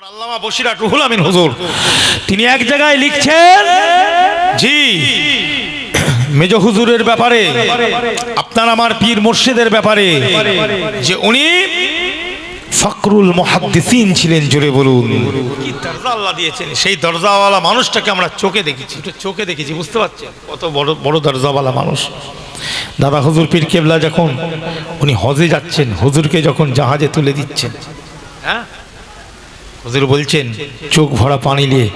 আমার আল্লামা বসিরা রুহুল আমিন হুজুর তিনি এক জায়গায় লিখছেন জি মেজ হুজুরের ব্যাপারে আপনার আমার পীর মুর্শিদের ব্যাপারে যে উনি ফকরুল মুহাদ্দিসিন ছিলেন জোরে বলুন। কি দরজা আল্লাহ দিয়েছেন? সেই দরজাওয়ালা মানুষটাকে আমরা চোখে দেখেছি। চোখে দেখেছি বুঝতে পারছেন? কত বড় বড় দরজাওয়ালা মানুষ। দাদা হুজুর পীর কেবলা যখন উনি হজে যাচ্ছেন হুজুরকে যখন জাহাজে তুলে দিচ্ছেন হ্যাঁ? হুজুর বলছেন, চোখ ভরা পানি নিয়ে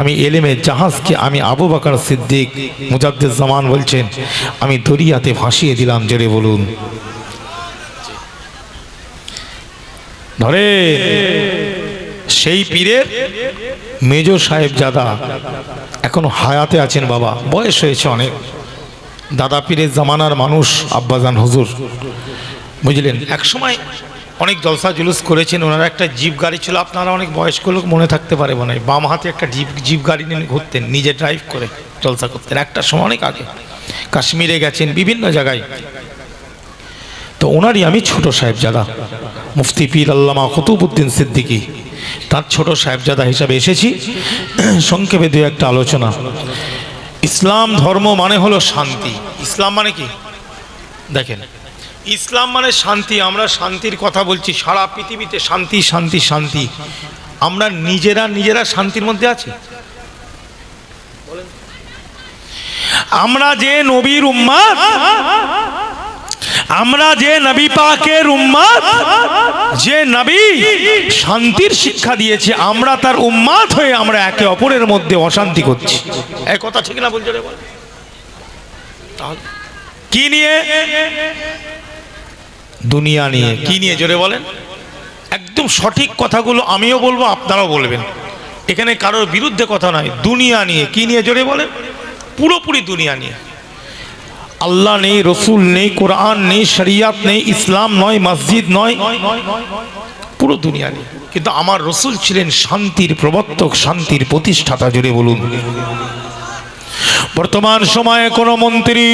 আমি এলেমে জাহাজকে আমি আবু বাকার সিদ্দিক মুজাদ্দিদ জামান বলছেন, আমি দরিয়াতে ভাসিয়ে দিলাম, জোরে বলুন। ধরে সেই পীরের মেজ সাহেব জাদা এখনও হায়াতে আছেন বাবা, বয়স হয়েছে অনেক। দাদা পীরের জামানার মানুষ আব্বাজান হুজুর, বুঝলেন? এক সময় অনেক জলসা জুলুস করেছেন, ওনারা একটা জিপ গাড়ি ছিল, আপনারা অনেক বয়স্ক লোক মনে থাকতে পারে মনে বাম হাতে একটা জিপ জিপ গাড়ি নিয়ে ঘুরতেন, নিজে ড্রাইভ করে জলসা করতেন, একটা সময় অনেক আগে, কাশ্মীরে গেছেন, বিভিন্ন জায়গায়। তো ওনারই আমি ছোট সাহেবজাদা, মুফতি পীর আল্লামা কুতুবুদ্দিন সিদ্দিকী, তার ছোট সাহেবজাদা হিসাবে এসেছি। সংক্ষেপে দু একটা আলোচনা। ইসলাম ধর্ম মানে হলো শান্তি। ইসলাম মানে কি? দেখেন ইসলাম মানে শান্তি, আমরা শান্তির কথা বলছি। সারা পৃথিবীতে শান্তি শান্তি শান্তি। আমরা নিজেরা নিজেরা শান্তির মধ্যে আছি। আমরা যে নবীর উম্মাদ, আমরা যে নবী পাকের উম্মাদ, যে নবী শান্তির শিক্ষা দিয়েছে, আমরা তার উম্মাদ হয়ে আমরা একে অপরের মধ্যে অশান্তি করছি। এক কথা ঠিক না বলছো কি নিয়ে? দুনিয়া নিয়ে। কি নিয়ে? জোরে বলেন। একদম সঠিক কথাগুলো আমিও বলব আপনারাও বলবেন। এখানে কারোর বিরুদ্ধে কথা নয়। দুনিয়া নিয়ে। কি নিয়ে? জোরে বলেন। পুরোপুরি দুনিয়া নিয়ে। আল্লাহ নেই রসুল নেই কোরআন নেই শরিয়াত নেই ইসলাম নয় মসজিদ নয়। পুরো দুনিয়া নেই কিন্তু আমার রসুল ছিলেন শান্তির প্রবর্তক শান্তির প্রতিষ্ঠাতা জুড়ে বলুন। বর্তমান সময়ে কোনো মন্ত্রী,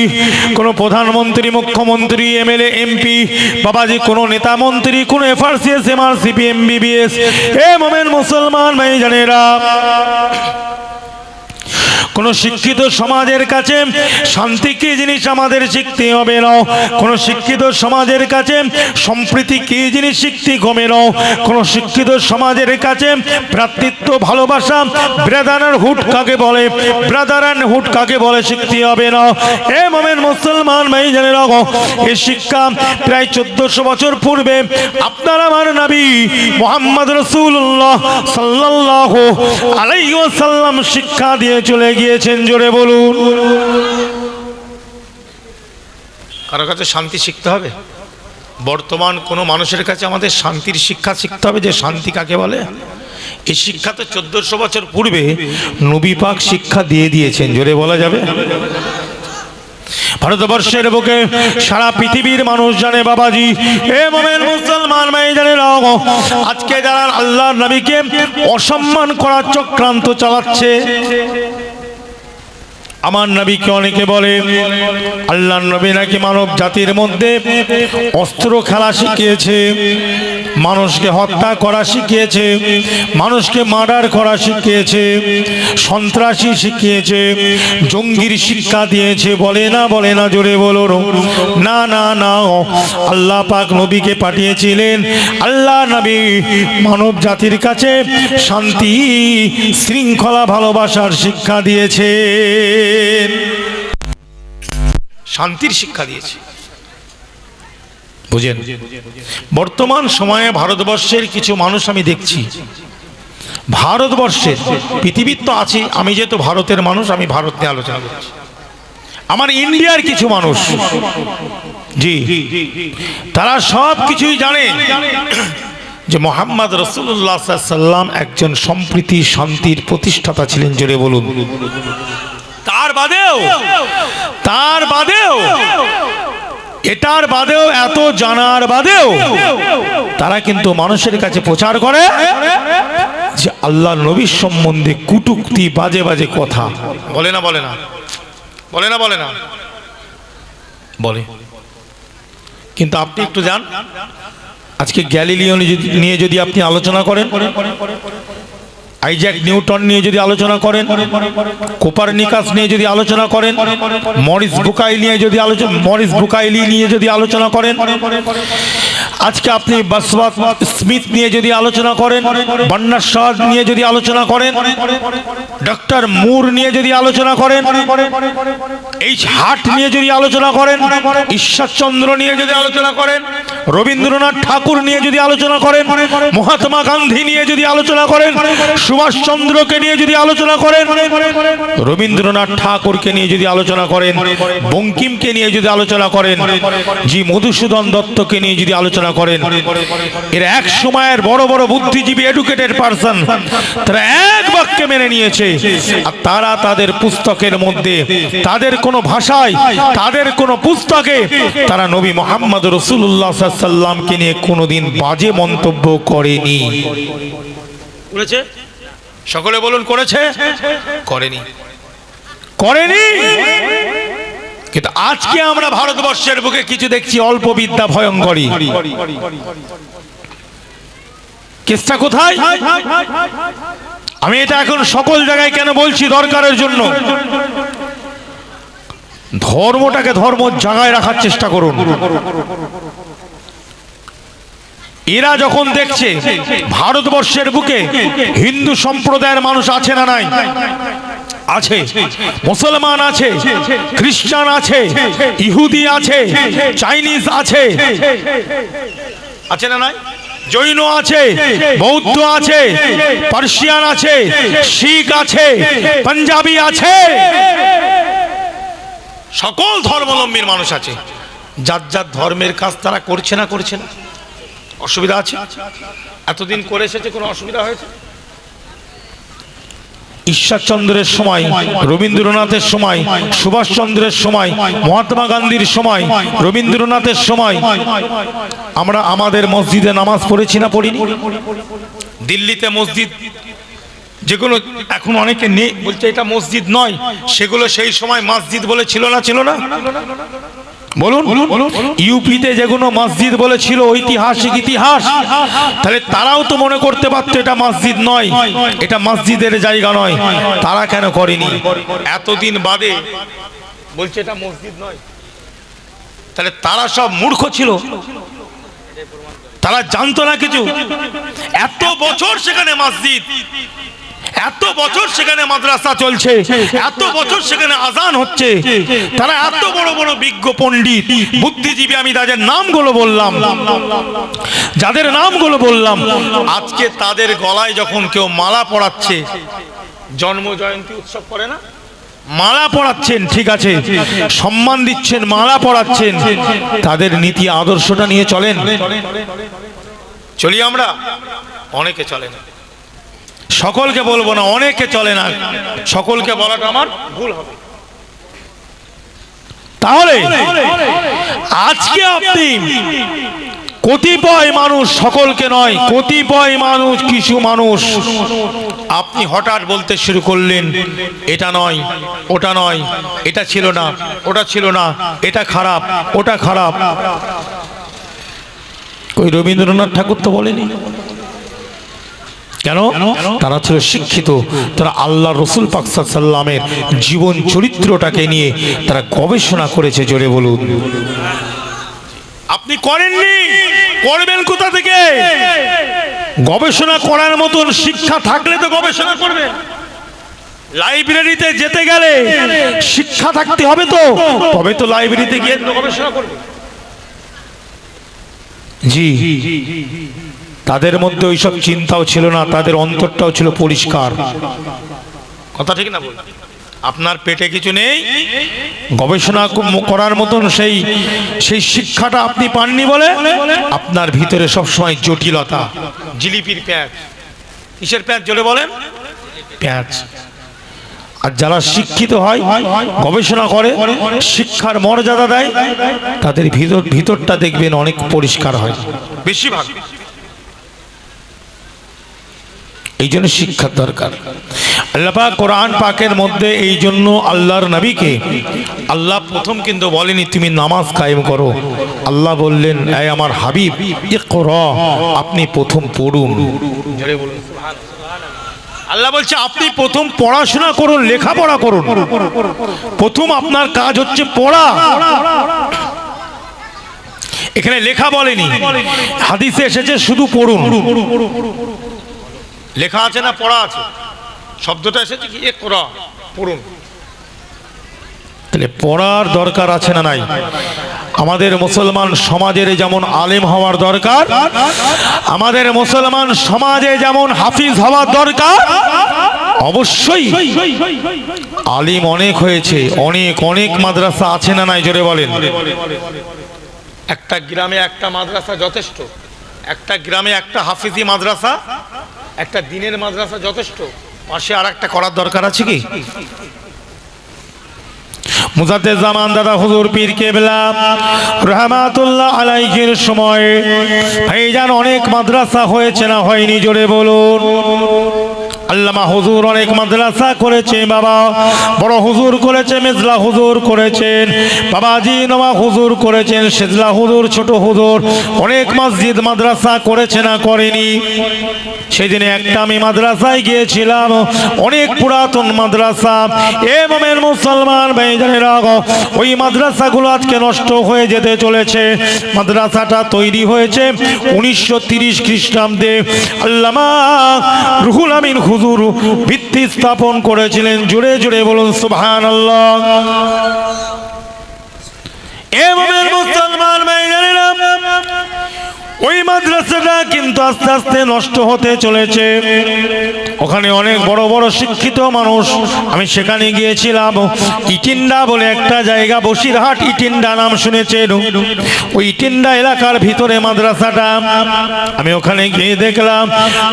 কোনো প্রধানমন্ত্রী, মুখ্যমন্ত্রী, এমএলএ, এমপি, বাবাজি, কোনো নেতা মন্ত্রী, কোনো এফআরসিএস এমআরসিপি এমবিবিএস, এ মোমেন মুসলমান ভাই জানেরা কোন শিক্ষিত সমাজের কাছে শান্তি কি জিনিস আমাদের শিখতে হবে না কোন শিক্ষিত সমাজের কাছে সম্প্রীতি কি জিনিস শিখতে হবে না কোন শিক্ষিত সমাজের কাছে ভ্রাতৃত্ব, ভালোবাসা ব্রাদার হুট কাকে বলে? ব্রাদার অ্যান্ড হুট কাকে বলে শিখতে হবে না এ মোমেন মুসলমান ভাই, জানে রাখো এই শিক্ষা প্রায় চোদ্দশো বছর পূর্বে আপনার আমার নবী মোহাম্মদ রসুল্লাহ সাল্লাহ আলাইসাল্লাম শিক্ষা দিয়ে চলে গিয়েছেন জোরে বলুন। কারও কাছে শান্তি শিখতে হবে? বর্তমান কোনো মানুষের কাছে আমাদের শান্তির শিক্ষা শিখতে হবে যে শান্তি কাকে বলে? এই শিক্ষা তো চোদ্দশো বছর পূর্বে নবী পাক শিক্ষা দিয়ে দিয়েছেন, জোরে বলা যাবে? ভারতবর্ষের বুকে সারা পৃথিবীর মানুষ জানে, বাবাজি, এ মুসলমান জানে আজকে যারা আল্লাহ নবীকে অসম্মান করার চক্রান্ত চালাচ্ছে আমার নবীকে অনেকে বলে আল্লাহ নবী নাকি মানব জাতির মধ্যে অস্ত্র খেলা শিখিয়েছে, মানুষকে হত্যা করা শিখিয়েছে, মানুষকে মার্ডার করা শিখিয়েছে, সন্ত্রাসী শিখিয়েছে, জঙ্গির শিক্ষা দিয়েছে, বলে না বলে না, জোরে বলো না না না আল্লাহ পাক নবীকে পাঠিয়েছিলেন। আল্লাহ নবী মানব জাতির কাছে শান্তি, শৃঙ্খলা, ভালোবাসার শিক্ষা দিয়েছে। শান্তির শিক্ষা দিয়েছে। বুঝেন? বর্তমান সময়ে ভারতবর্ষের কিছু মানুষ আমি দেখছি। ভারতবর্ষের পৃথিবীর তো আছে, আমি যেহেতু ভারতের মানুষ, আমি ভারত নিয়ে আলোচনা করছি। আমার ইন্ডিয়ার কিছু মানুষ, জি, তারা সব কিছুই জানে যে মোহাম্মদ রসুল্লাহ সাল্লাম একজন সম্প্রীতি, শান্তির প্রতিষ্ঠাতা ছিলেন, জোরে বলুন। তার বাদেও তার বাদেও, এটার বাদেও, এত জানার বাদেও, তারা কিন্তু মানুষের কাছে প্রচার করে যে আল্লাহ নবীর সম্বন্ধে কুটুক্তি, বাজে বাজে কথা। বলে না বলে না বলে না বলে না। বলে। কিন্তু আপনি একটু যান। আজকে গ্যালিলিও নিয়ে- নিয়ে যদি আপনি আলোচনা করেন। আইজ্যাক নিউটন নিয়ে যদি আলোচনা করেন, কোপারনিকাস নিয়ে যদি আলোচনা করেন, মরিস বুকাইলি নিয়ে যদি আলোচনা মরিস বুকাইলি নিয়ে যদি আলোচনা করেন আজকে আপনি বাসবাত স্মিথ নিয়ে যদি আলোচনা করেন বন্যার সাদ নিয়ে যদি আলোচনা করেন ডক্টর মুর নিয়ে যদি আলোচনা করেন এই হাট নিয়ে যদি আলোচনা করেন ঈশ্বরচন্দ্র নিয়ে যদি আলোচনা করেন রবীন্দ্রনাথ ঠাকুর নিয়ে যদি আলোচনা করেন মহাত্মা গান্ধী নিয়ে যদি আলোচনা করেন সুভাষচন্দ্রকে নিয়ে যদি আলোচনা করেন রবীন্দ্রনাথ ঠাকুরকে নিয়ে যদি আলোচনা করেন বঙ্কিমকে নিয়ে যদি আলোচনা করেন জি মধুসূদন দত্তকে নিয়ে যদি আলোচনা করেন। এরা এক সময়ের বড় বড় বুদ্ধিজীবী এডুকেটেড পারসন তারা এক বাক্যে মেনে নিয়েছে। আর তারা তাদের পুস্তকের মধ্যে তাদের কোনো ভাষায় তাদের কোনো পুস্তকে তারা নবী মোহাম্মদ রসুল্লাহ সাল্লামকে নিয়ে কোনোদিন বাজে মন্তব্য করেনি। করেছে? সকলে বলুন করেছে? করেনি। করেনি? কিন্তু আজকে আমরা ভারতবর্ষের বুকে কিছু দেখছি, অল্প বিদ্যা ভয়ঙ্করী কেসটা কোথায়? আমি এটা এখন সকল জায়গায় কেন বলছি দরকারের জন্য? ধর্মটাকে ধর্ম জায়গায় রাখার চেষ্টা করুন। এরা যখন দেখছে ভারতবর্ষের বুকে হিন্দু সম্প্রদায়ের মানুষ আছে না নাই আছে, মুসলমান আছে, খ্রিস্টান আছে, ইহুদি আছে, চাইনিজ আছে। আছে না নাই? জৈন আছে, বৌদ্ধ আছে, পার্সিয়ান আছে, শিখ আছে, পাঞ্জাবি আছে। সকল ধর্মাবলম্বীর মানুষ আছে। যার যার ধর্মের কাজ তারা করছে না করছে না। অসুবিধা আছে? এতদিন করে এসেছে, কোনো অসুবিধা হয়েছে? ঈশ্বরচন্দ্রের সময়, রবীন্দ্রনাথের সময়, সুভাষচন্দ্রের সময়, মহাত্মা গান্ধীর সময়, রবীন্দ্রনাথের সময়। আমরা আমাদের মসজিদে নামাজ পড়েছি না পড়িনি? দিল্লিতে মসজিদ, যেগুলো এখন অনেকে নেই বলছে এটা মসজিদ নয়, সেগুলো সেই সময় মসজিদ বলে ছিল না ছিল না? বলুন ইউপিতে যেগুলো মসজিদ বলেছিল ঐতিহাসিক ইতিহাস তাহলে তারাও তো মনে করতে পারতো এটা মসজিদ নয় এটা মসজিদের জায়গা নয় তারা কেন করেনি? এতদিন বাদে বলছে এটা মসজিদ নয়। তাহলে তারা সব মূর্খ ছিল তারা জানতো না কিছু। এত বছর সেখানে মসজিদ এত বছর সেখানে মাদ্রাসা চলছে এত বছর সেখানে আজান হচ্ছে। তারা এত বড় বড় বিজ্ঞ পণ্ডিত বুদ্ধিজীবী আমি তাদের নামগুলো বললাম। যাদের নামগুলো বললাম আজকে তাদের গলায় যখন কেউ মালা পড়াচ্ছে জন্ম জয়ন্তী উৎসব করে না? মালা পড়াচ্ছেন ঠিক আছে। সম্মান দিচ্ছেন মালা পড়াচ্ছেন তাদের নীতি আদর্শটা নিয়ে চলেন। চলি আমরা? অনেকে চলে না। সকলকে বলব না অনেকে চলে না। সকলকে বলাটা আমার ভুল হবে। তাহলে, আজকে আপনি কতিপয় মানুষ সকলকে নয়, কতিপয় মানুষ, কিছু মানুষ, আপনি হঠাৎ বলতে শুরু করলেন, এটা নয়, ওটা নয়, এটা ছিল না, ওটা ছিল না, এটা খারাপ, ওটা খারাপ। ওই রবীন্দ্রনাথ ঠাকুর তো বলেনি? কেন? তারা ছিল শিক্ষিত। তারা আল্লাহ রসুল পাকসাল্লামের জীবন চরিত্রটাকে নিয়ে তারা গবেষণা করেছে জোরে বলুন। আপনি করেননি? করবেন কোথা থেকে? গবেষণা করার মতন শিক্ষা থাকলে তো গবেষণা করবেন। লাইব্রেরিতে যেতে গেলে শিক্ষা থাকতে হবে তো। তবে তো লাইব্রেরিতে গিয়ে গবেষণা করবে জি। তাদের মধ্যে ওইসব চিন্তাও ছিল না, তাদের অন্তরটাও ছিল পরিষ্কার। কথা ঠিক না আপনার পেটে কিছু নেই? গবেষণা করার মতন সেই সেই শিক্ষাটা আপনি পাননি বলে? আপনার ভিতরে সবসময় জটিলতা। জিলিপির প্যাঁচ। কিসের প্যাঁচ জোরে বলেন? প্যাঁচ। আর যারা শিক্ষিত হয়, গবেষণা করে, শিক্ষার মর্যাদা দেয়, তাদের ভিতর ভিতরটা দেখবেন অনেক পরিষ্কার হয়। বেশিরভাগ। এই জন্য শিক্ষার দরকার। আল্লাহ পাক কোরআন পাকের মধ্যে এই জন্য আল্লাহর নবীকে আল্লাহ প্রথম কিন্তু বলেনি, তুমি নামাজ কায়েম করো। আল্লাহ বললেন, এই আমার হাবিব আপনি প্রথম পড়ুন। আল্লাহ বলছে, আপনি প্রথম পড়াশোনা করুন, লেখাপড়া করুন। প্রথম আপনার কাজ হচ্ছে পড়া। এখানে লেখা বলেনি, হাদিসে এসেছে শুধু পড়ুন। লেখা আছে না পড়া আছে? শব্দটা এসেছে কি? এ করা পড়ুন। তাহলে পড়ার দরকার আছে না নাই? আমাদের মুসলমান সমাজের যেমন আলেম হওয়ার দরকার আমাদের মুসলমান সমাজে যেমন হাফিজ হওয়ার দরকার অবশ্যই আলিম অনেক হয়েছে অনেক অনেক মাদ্রাসা আছে না নাই? জোরে বলেন। একটা গ্রামে একটা মাদ্রাসা যথেষ্ট একটা গ্রামে একটা হাফিজি মাদ্রাসা একটা দিনের মাদ্রাসা যথেষ্ট। পাশে আর একটা করার দরকার আছে কি? জামান দাদা হুজুর পীর রহমাতুল্লাহ সময় অনেক মাদ্রাসা হয়েছে না হয়নি, জোরে বলুন। আল্লামা হুজুর অনেক মাদ্রাসা করেছে, বাবা। বড় হুজুর করেছে, মেজলা হুজুর করেছেন। বাবাজি নমা হুজুর করেছেন, সেজলা হুজুর, ছোট হুজুর। অনেক মসজিদ মাদ্রাসা করেছে না করেনি। সেদিনে একটা আমি মাদ্রাসায় গিয়েছিলাম, অনেক পুরাতন মাদ্রাসা। এ মোমের মুসলমান ভাইজানেরা ওই মাদ্রাসাগুলো আজকে নষ্ট হয়ে যেতে চলেছে। মাদ্রাসাটা তৈরি হয়েছে উনিশশো তিরিশ খ্রিস্টাব্দে। আল্লামা রুহুল আমিন হুজুর ভিত্তি স্থাপন করেছিলেন। জুড়ে জুড়ে বলুন সুবহান আল্লাহ মুসলমান ওই মাদ্রাসাটা কিন্তু আস্তে আস্তে নষ্ট হতে চলেছে। ওখানে অনেক বড় বড় শিক্ষিত মানুষ। আমি সেখানে গিয়েছিলাম। ইটিন্ডা বলে একটা জায়গা, বসিরহাট ইটিন্ডা নাম শুনেছেন ওই ইটিন্ডা এলাকার ভিতরে মাদ্রাসাটা। আমি ওখানে গিয়ে দেখলাম।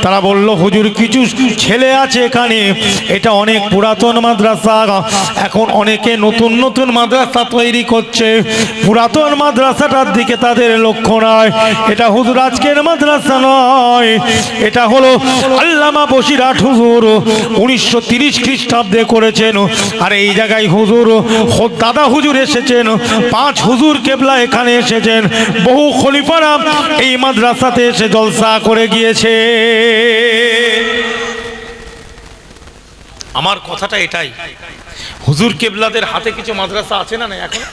তারা বলল, হুজুর, কিছু ছেলে আছে এখানে। এটা অনেক পুরাতন মাদ্রাসা। এখন অনেকে নতুন নতুন মাদ্রাসা তৈরি করছে। পুরাতন মাদ্রাসাটার দিকে তাদের লক্ষ্য নয়। এটা হুজুর আজকের মাদ্রাসা নয়। এটা হলো আল্লামা বসিরহাট হুজুর। উনিশশো তিরিশ খ্রিস্টাব্দে করেছেন। আর এই জায়গায় হুজুর দাদা হুজুর এসেছেন। পাঁচ হুজুর কেবলা এখানে এসেছেন। বহু খলিফারা এই মাদ্রাসাতে এসে জলসা করে গিয়েছে। আমার কথাটা এটাই। হুজুর কেবলাদের হাতে কিছু মাদ্রাসা আছে না না এখন?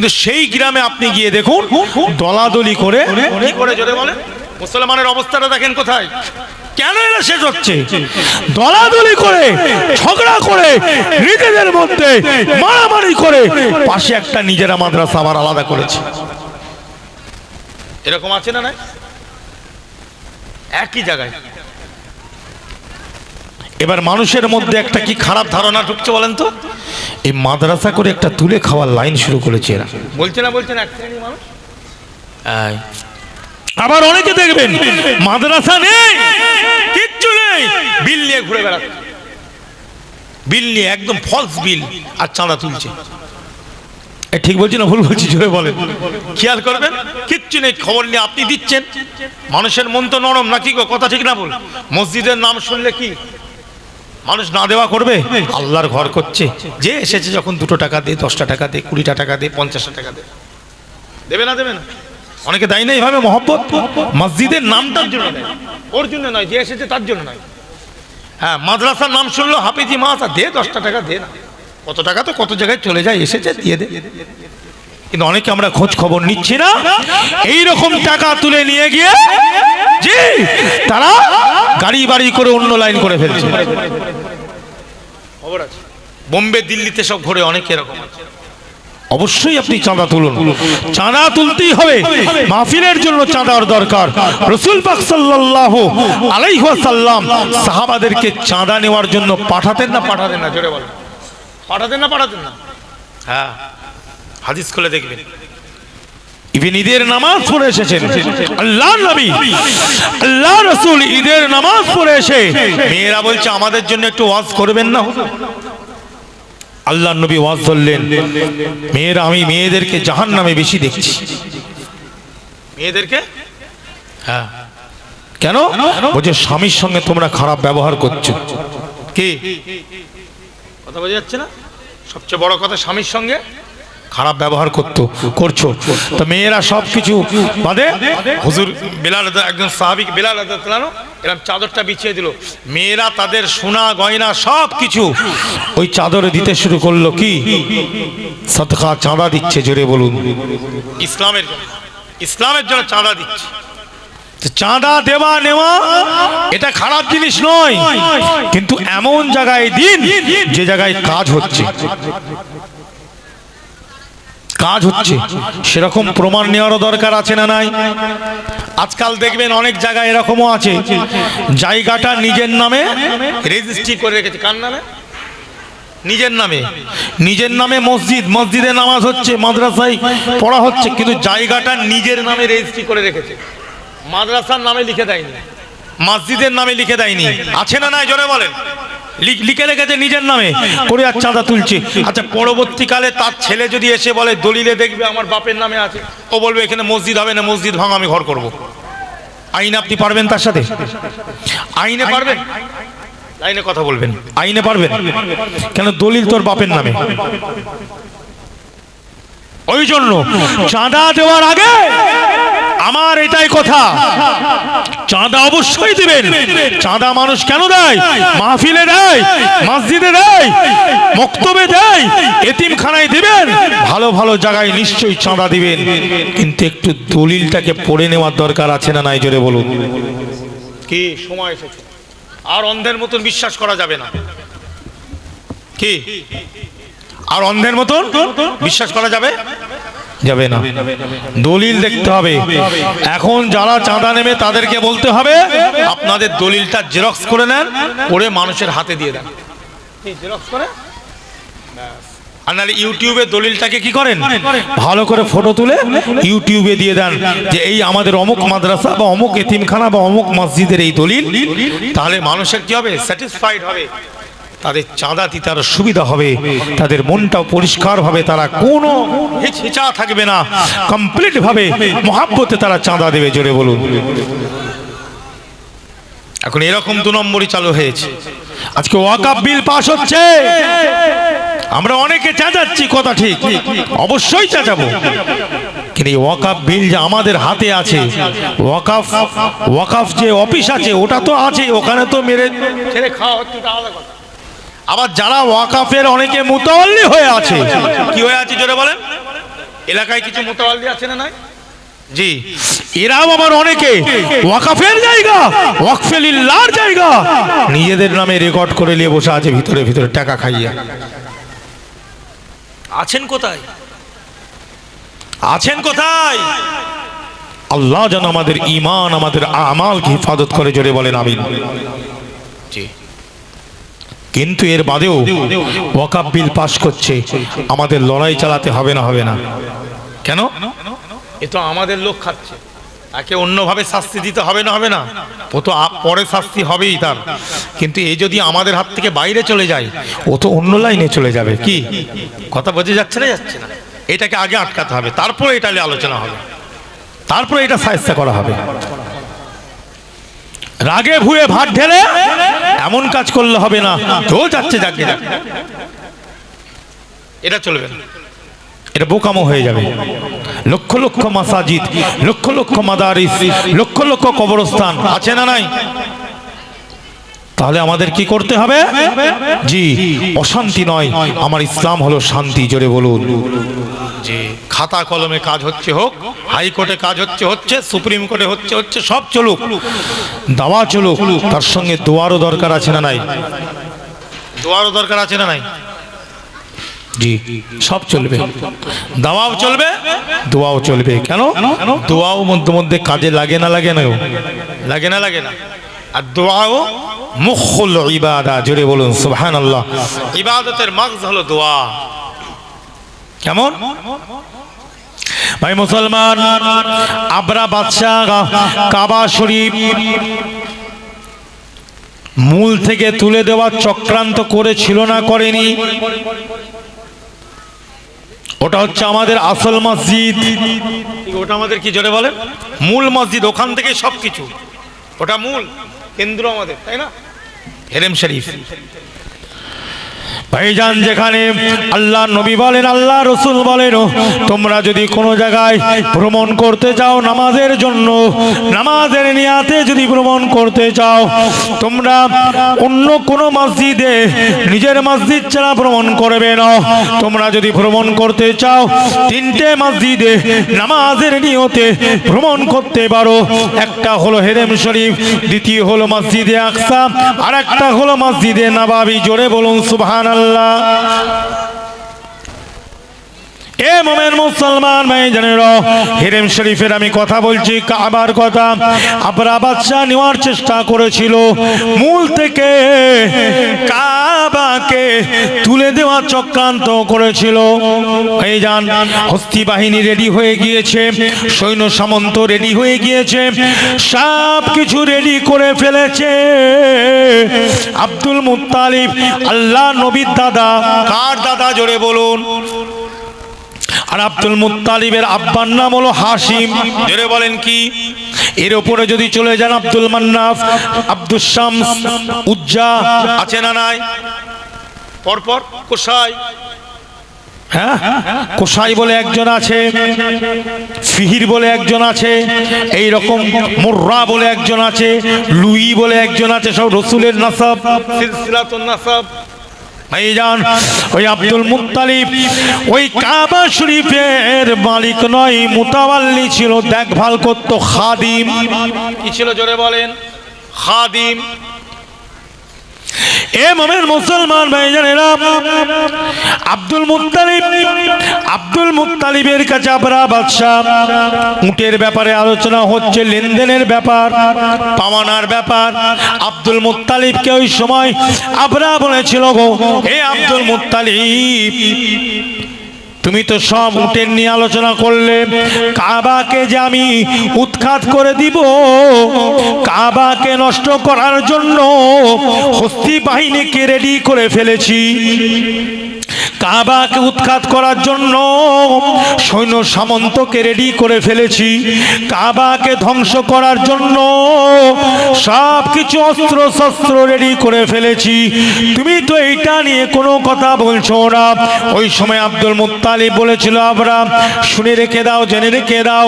কিন্তু সেই গ্রামে আপনি গিয়ে দেখুন দলাদলি করে কি করে জোরে বলেন? মুসলমানের অবস্থাটা দেখেন কোথায়? কেন এরা শেষ হচ্ছে? দলাদলি করে ঝগড়া করে নিজেদের মধ্যে মারামারি করে পাশে একটা নিজেরা মাদ্রাসা আবার আলাদা করেছে। এরকম আছে না নাই? একই জায়গায়। এবার মানুষের মধ্যে একটা কি খারাপ ধারণা ঢুকছে বলেন তো? এই মাদ্রাসা করে একটা তুলে খাওয়ার লাইন শুরু করেছে এরা। বলছে না বলছে না। আবার অনেকে দেখবেন মাদ্রাসা নেই কিচ্ছু নেই। বিল নিয়ে ঘুরে বেড়াচ্ছে। বিল নিয়ে একদম ফলস বিল আর চাঁদা তুলছে। এ ঠিক বলছি না ভুল বলছি জোরে বলেন। খেয়াল করবেন কিচ্ছু নেই খবর নিয়ে আপনি দিচ্ছেন। মানুষের মন তো নরম নাকি গো? কথা ঠিক না বল। মসজিদের নাম শুনলে কি? মানুষ না দেওয়া করবে? আল্লাহর ঘর করছে। যে এসেছে যখন দুটো টাকা দে, দশটা টাকা দে, কুড়িটা টাকা দে, পঞ্চাশটা টাকা দে। দেবে না দেবে না? অনেকে দেয় না এইভাবে মহব্বত? মসজিদের নামটার জন্য ওর জন্য নয়, যে এসেছে তার জন্য নয়। হ্যাঁ মাদ্রাসার নাম শুনলো হাফিজি মাস দে দশটা টাকা, দে না। কত টাকা তো কত জায়গায় চলে যায়, এসেছে, দিয়ে দে। কিন্তু অনেকে আমরা খোঁজ খবর নিচ্ছি না। এই রকম টাকা তুলে নিয়ে গিয়ে জি তারা গাড়ি বাড়ি করে অন্য লাইন করে ফেলছে। খবর আছে। বোম্বে দিল্লিতে সব ঘুরে অনেক এরকম আছে। অবশ্যই আপনি চাঁদা তুলুন। চাঁদা তুলতেই হবে। মাহফিলের জন্য চাঁদার দরকার। রসুল পাক সাল্লাল্লাহু আলাইহি ওয়াসাল্লাম সাহাবাদেরকে চাঁদা নেওয়ার জন্য পাঠাতেন না পাঠাতেন না? জোরে বলেন। পাঠাতেন না পাঠাতেন না? হ্যাঁ। হাদিস খুলে দেখবেন। ইভেন ঈদের নামাজ পড়ে এসেছেন। আল্লাহ নবী আল্লাহ রসুল ঈদের নামাজ পড়ে এসে মেয়েরা বলছে আমাদের জন্য একটু ওয়াজ করবেন না? আল্লাহ নবী ওয়াজ ধরলেন। মেয়েরা আমি মেয়েদেরকে জাহান নামে বেশি দেখছি। মেয়েদেরকে? হ্যাঁ। কেন? বলছে স্বামীর সঙ্গে তোমরা খারাপ ব্যবহার করছ। কি? কথা বোঝা যাচ্ছে না? সবচেয়ে বড় কথা স্বামীর সঙ্গে খারাপ ব্যবহার করতো, করছ। তো মেয়েরা সব কিছু বাদে হুজুর বেলাল একজন সাহাবিক বেলাল রাদানো এরকম চাদরটা বিছিয়ে দিল। মেয়েরা তাদের সোনা, গয়না সব কিছু ওই চাদরে দিতে শুরু করল কি? সদকা চাঁদা দিচ্ছে, জোরে বলুন। ইসলামের ইসলামের জন্য চাঁদা দিচ্ছে। চাঁদা দেওয়া নেওয়া, এটা খারাপ জিনিস নয়। কিন্তু এমন জায়গায় দিন যে জায়গায় কাজ হচ্ছে। কাজ হচ্ছে। সেরকম প্রমাণ নেওয়ারও দরকার আছে না নাই? আজকাল দেখবেন অনেক জায়গায় এরকমও আছে। জায়গাটা নিজের নামে রেজিস্ট্রি করে রেখেছে। কার নামে? নিজের নামে। নিজের নামে মসজিদ। মসজিদে নামাজ হচ্ছে, মাদ্রাসায় পড়া হচ্ছে, কিন্তু জায়গাটা নিজের নামে রেজিস্ট্রি করে রেখেছে। মাদ্রাসার নামে লিখে দেয়নি। মসজিদের নামে লিখে দেয়নি। আছে না নাই? জোরে বলেন। লিখে রেখেছে নিজের নামে। করে আর চাঁদা তুলছে। আচ্ছা পরবর্তীকালে তার ছেলে যদি এসে বলে, দলিলে দেখবে আমার বাপের নামে আছে। ও বলবে, এখানে মসজিদ হবে না, মসজিদ ভাঙা, আমি ঘর করব। আইন আপনি পারবেন তার সাথে? আইনে পারবেন? আইনে কথা বলবেন। আইনে পারবেন? কেন দলিল তোর বাপের নামে? ওই জন্য চাঁদা দেওয়ার আগে আমার এটাই কথা। চাঁদা অবশ্যই দিবেন। চাঁদা মানুষ কেন দেয়? মাহফিলে দেয়, মসজিদে দেয়, মক্তবে দেয়, এতিমখানায় দিবেন। ভালো ভালো জায়গায় নিশ্চয়ই চাঁদা দিবেন। কিন্তু একটু দলিলটাকে পড়ে নেওয়ার দরকার আছে না নাই? জোরে বলুন। কি? সময় এসেছে। আর অন্ধের মতন বিশ্বাস করা যাবে না। কি? আর অন্ধের মতন বিশ্বাস করা যাবে? যাবে না। দলিল দেখতে হবে। এখন যারা চাঁদা নেবে তাদেরকে বলতে হবে আপনাদের দলিলটা জেরক্স করে নেন করে মানুষের হাতে দিয়ে দেন। জেরক্স করে? আর নাহলে ইউটিউবে দলিলটাকে কি করেন? ভালো করে ফটো তুলে ইউটিউবে দিয়ে দেন যে এই আমাদের অমুক মাদ্রাসা বা অমুক এতিমখানা বা অমুক মসজিদের এই দলিল। তাহলে মানুষের কি হবে? স্যাটিসফাইড হবে। তাদের চাঁদা দিতে আরও সুবিধা হবে, তাদের মনটাও পরিষ্কার হবে, তারা কোনো হিচা থাকবে না। কমপ্লিট ভাবে মহাব্বতে তারা চাঁদা দেবে, জোরে বলুন। এখন এরকম দু নম্বরই চালু হয়েছে। আজকে ওয়াকাপ বিল পাস হচ্ছে। আমরা অনেকে চেঁচাচ্ছি, কথা ঠিক। অবশ্যই চেঁচাবো। কিন্তু এই ওয়াকাফ বিল যে আমাদের হাতে আছে, ওয়াকাফ ওয়াকাফ যে অফিস আছে, ওটা তো আছে, ওখানে তো মেরে ছেড়ে খাওয়া হচ্ছে আলাদা কথা। আবার যারা ওয়াকাফের অনেকে মুতাওয়াল্লি হয়ে আছে। কি হয়ে আছে জোরে বলেন? এলাকায় কিছু মুতাওয়াল্লি আছে না নাই? জি। এরাও আবার অনেকে ওয়াকাফের জায়গা ওয়াকফেলিল্লার জায়গা। নিজেদের নামে রেকর্ড করে নিয়ে বসে আছে ভিতরে ভিতরে টাকা খাইয়া। আছেন কোথায়? আছেন কোথায়? আল্লাহ যেন আমাদের ইমান আমাদের আমালকে হিফাজত করে জোরে বলেন আমিন। জি। কিন্তু এর বাদেও ওয়াকাব বিল পাশ করছে। আমাদের লড়াই চালাতে হবে না হবে না। কেন? এ তো আমাদের লোক খাচ্ছে। একে অন্যভাবে শাস্তি দিতে হবে না হবে না। ও তো পরে শাস্তি হবেই তার। কিন্তু এ যদি আমাদের হাত থেকে বাইরে চলে যায়, ও তো অন্য লাইনে চলে যাবে। কি? কথা বোঝা যাচ্ছে না? যাচ্ছে না। এটাকে আগে আটকাতে হবে। তারপরে এটা নিয়ে আলোচনা হবে। তারপরে এটা সাহায্য করা হবে। রাগে ভুয়ে ভাত ঢেলে এমন কাজ করলে হবে না। তো যাচ্ছে যাকে যাক। এটা চলবে না। এটা বোকামো হয়ে যাবে। লক্ষ লক্ষ মাসাজিদ লক্ষ লক্ষ মাদারিস লক্ষ লক্ষ কবরস্থান আছে না নাই? তাহলে আমাদের কি করতে হবে? জি অশান্তি নয়। আমার ইসলাম হলো শান্তি জোরে বলুন। যে খাতা কলমে কাজ হচ্ছে হোক হাইকোর্টে কাজ হচ্ছে হচ্ছে সুপ্রিম কোর্টে হচ্ছে হচ্ছে সব চলুক। দাওয়া চলুক তার সঙ্গে দোয়ারও দরকার আছে না নাই? দোয়ারও দরকার আছে না নাই? জি সব চলবে। দাওয়াও চলবে দোয়াও চলবে। কেন? দোয়াও মধ্যে মধ্যে কাজে লাগে না লাগে না লাগে না লাগে না? আর দোয়াও মুখল ইবাদা জুড়ে বলুন আল্লাহ ইবাদতের মাগজ হলো দোয়া। কেমন? ভাই মুসলমান আবরা বাদশাহ কাবা শরীফ মূল থেকে তুলে দেওয়ার চক্রান্ত করেছিল না করেনি? ওটা হচ্ছে আমাদের আসল মসজিদ। ওটা আমাদের কি জোরে বলেন? মূল মসজিদ ওখান থেকে সব কিছু ওটা মূল। কেন্দ্র আমাদের তাই না? হেরেম শরীফ। ভাইজান, যেখানে আল্লাহ নবী বলেন, আল্লাহ রসুল বলেন তোমরা যদি কোনো জায়গায় ভ্রমণ করতে চাও নামাজের জন্য, নামাজের নিয়াতে যদি ভ্রমণ করতে চাও, তোমরা অন্য কোনো মসজিদে নিজের মসজিদ ছাড়া ভ্রমণ করবে না। তোমরা যদি ভ্রমণ করতে চাও, তিনটে মসজিদে নামাজের নিয়তে ভ্রমণ করতে পারো। একটা হলো হেরেম শরীফ, দ্বিতীয় হলো মসজিদে আকসা আর একটা হলো মসজিদে নবাবি। জোরে বলুন সুবহান আল্লাহ। এ মোমেন মুসলমান ভাই জানেন হিরেম শরীফের আমি কথা বলছি, কাবার কথা। আবরা বাদশাহ নেওয়ার চেষ্টা করেছিল। মূল থেকে কাবাকে তুলে দেওয়া চক্রান্ত করেছিল। এই যান, হস্তি বাহিনী রেডি হয়ে গিয়েছে, সৈন্য সামন্ত রেডি হয়ে গিয়েছে সব কিছু রেডি করে ফেলেছে। আব্দুল মুত্তালিব, আল্লাহ নবীর দাদা, কার দাদা, জোরে বলুন। আর আব্দুল মুত্তালিবের আব্বার নাম হলো হাসিম জোরে বলেন কি? এর উপরে যদি চলে যান আব্দুল মান্নাফ আব্দুল শামস, উজ্জা, আছে না নাই? পরপর কোসাই। হ্যাঁ? কোসাই বলে একজন আছে, ফিহির বলে একজন আছে এই রকম মোর্রা বলে একজন আছে, লুই বলে একজন আছে, সব রসুলের নাসাব। সিলসিলাতুন নাসাব। ওই ওই মালিক নয় মুতাবাল্লি ছিল দেখভাল করতো খাদিম। কি ছিল জোরে বলেন? খাদিম। এ মোমেন মুসলমান ভাই ভাইজানেরা, আব্দুল মুতালিব আব্দুল মুতালিবের কাছে আবরা বাদশাহ। উটের ব্যাপারে আলোচনা হচ্ছে, লেনদেনের ব্যাপার পাওয়ানার ব্যাপার। আব্দুল মুতালিবকে ওই সময় আবরা বলেছিল গো, হে আব্দুল মুত্তালিব তুমি তো সব উটের নিয়ে আলোচনা করলে, কাবাকে যে আমি উৎখাত করে দিব, কাবাকে নষ্ট করার জন্য হস্তি বাহিনীকে রেডি করে ফেলেছি। কাবাকে উৎখাত করার জন্য সৈন্য সামন্তকে রেডি করে ফেলেছি। কাবাকে ধ্বংস করার জন্য সব কিছু অস্ত্র শস্ত্র রেডি করে ফেলেছি। তুমি তো এইটা নিয়ে কোনো কথা বলছো না। ওই সময় আব্দুল মুত্তালিব বলেছিল আমরা শুনে রেখে দাও, জেনে রেখে দাও।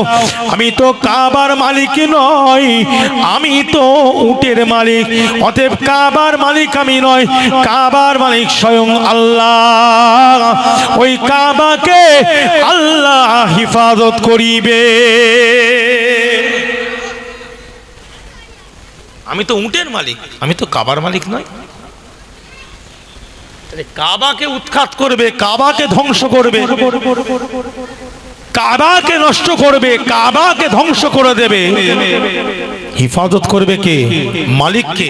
আমি তো কাবার মালিক নয় আমি তো উটের মালিক। অতএব কাবার মালিক আমি নয় কাবার মালিক স্বয়ং আল্লাহ। ওই কাবাকে আল্লাহ হিফাজত করিবে। আমি তো উটের মালিক, আমি তো কাবার মালিক নয় কাবাকে উৎখাত করবে, কাবাকে ধ্বংস করবে, কাবাকে নষ্ট করবে, কাবাকে ধ্বংস করে দেবে। হিফাজত করবে কে? মালিক কে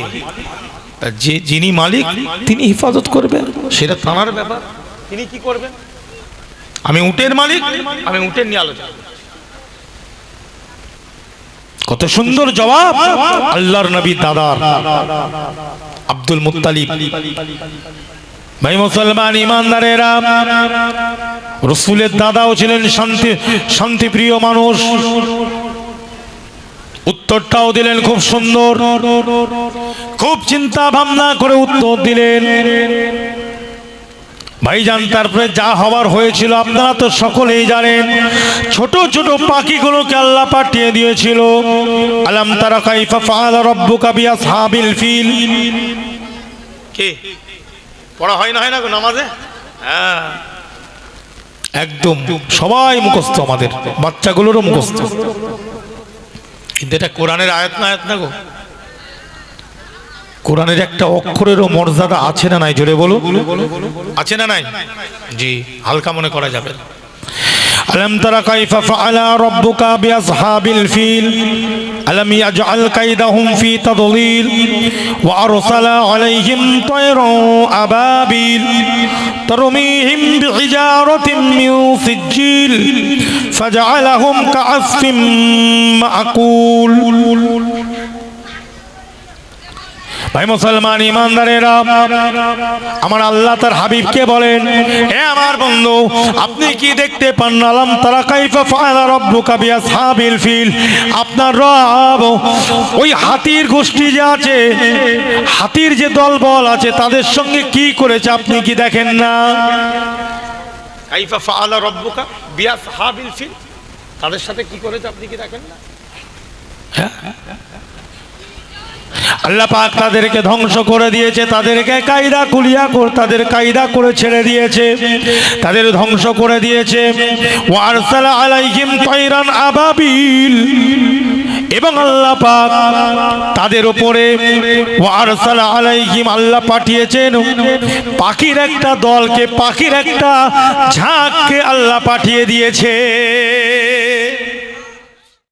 যে যিনি মালিক, তিনি হিফাজত করবেন, সেটা তাঁর ব্যাপার। তিনি কি করবেন? আমি উটের মালিক? আমি উটের নিয়ে আলোচনা কত সুন্দর জবাব। আল্লাহর নবী দাদার। আব্দুল মুত্তালিব। ভাই মুসলমান ইমানদারেরা রসুলের দাদাও ছিলেন শান্তি শান্তিপ্রিয় মানুষ। উত্তরটাও দিলেন খুব সুন্দর। খুব চিন্তা ভাবনা করে উত্তর দিলেন। ভাইজান তারপরে যা হওয়ার হয়েছিল আপনারা তো সকলেই জানেন ছোট ছোট পাখিগুলোকে আল্লাহ পাঠিয়ে দিয়েছিল। আলাম তারা কাইফা ফাআলা রাব্বুকা বিআসহাবিল ফিল। কে? পড়া হয় না হয় না নামাজে? হ্যাঁ। একদম সবাই মুখস্থ আমাদের বাচ্চাগুলোরও মুখস্থ। কিন্তু এটা কোরআনের আয়াত না আয়াত না গো? কোরআনের একটা অক্ষরেরও মর্যাদা আছে না নাই জোরে বলো আছে না নাই জি হালকা মনে করা যাবে ألم تر كيف فعل ربك بأصحاب الفيل ألم يجعل كيدهم في تضليل وأرسل عليهم طيرا أبابيل ترميهم بحجارة من سجيل فجعلهم كعصف مأكول ভাই মুসলমান ইমানদারেরা আমার আল্লাহ তার হাবিবকে বলেন হে আমার বন্ধু আপনি কি দেখতে পান না? আলাম তারা কাইফা ফাআলা রাব্বুকা বিআসহাবিল ফিল। আপনার রব ওই হাতির গোষ্ঠী যে আছে হাতির যে দলবল আছে তাদের সঙ্গে কি করেছে আপনি কি দেখেন না? কাইফা ফাআলা রাব্বুকা বিআসহাবিল ফিল। তাদের সাথে কি করেছে আপনি কি দেখেন না? আল্লাহ পাক তাদেরকে ধ্বংস করে দিয়েছে, তাদেরকে কায়দা কুলিয়া কর, তাদের কায়দা করে ছেড়ে দিয়েছে, তাদের ধ্বংস করে দিয়েছে। ওয়ারসালা আলাইহিম তাইরান আবাবিল। এবং আল্লাহ পাক তাদের উপরে ওয়ারসালা আলাইহিম আল্লাহ পাঠিয়েছেন, পাখির একটা দলকে, পাখির একটা ঝাঁককে আল্লাহ পাঠিয়ে দিয়েছে।